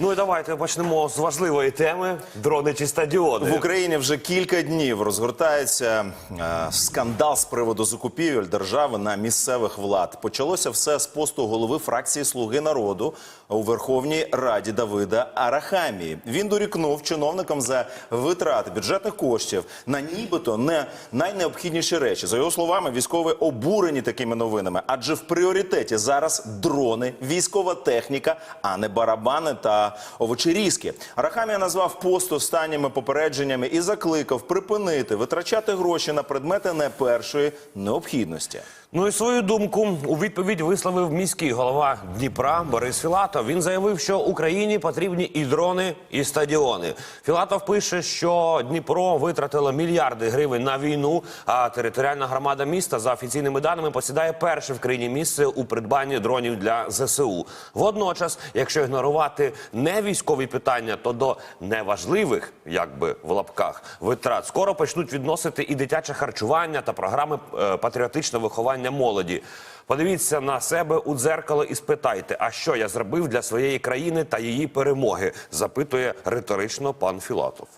Ну і давайте почнемо з важливої теми дрони чи стадіони. В Україні вже кілька днів розгортається е, скандал з приводу закупівель держави на місцевих влад. Почалося все з посту голови фракції Слуги народу у Верховній Раді Давида Арахамії. Він дорікнув чиновникам за витрати бюджетних коштів на нібито не найнеобхідніші речі. За його словами, військові обурені такими новинами, адже в пріоритеті зараз дрони, військова техніка, а не барабани та овочерізки. Арахамія назвав пост останніми попередженнями і закликав припинити витрачати гроші на предмети не першої необхідності. Ну і свою думку у відповідь висловив міський голова Дніпра Борис Філатов. Він заявив, що Україні потрібні і дрони, і стадіони. Філатов пише, що Дніпро витратило мільярди гривень на війну. А територіальна громада міста за офіційними даними посідає перше в країні місце у придбанні дронів для ЗСУ. Водночас, якщо ігнорувати не військові питання, то до неважливих, якби в лапках, витрат скоро почнуть відносити і дитяче харчування та програми е, патріотичного виховання молоді. Подивіться на себе у дзеркало і спитайте, а що я зробив для своєї країни та її перемоги? запитує риторично пан Філатов.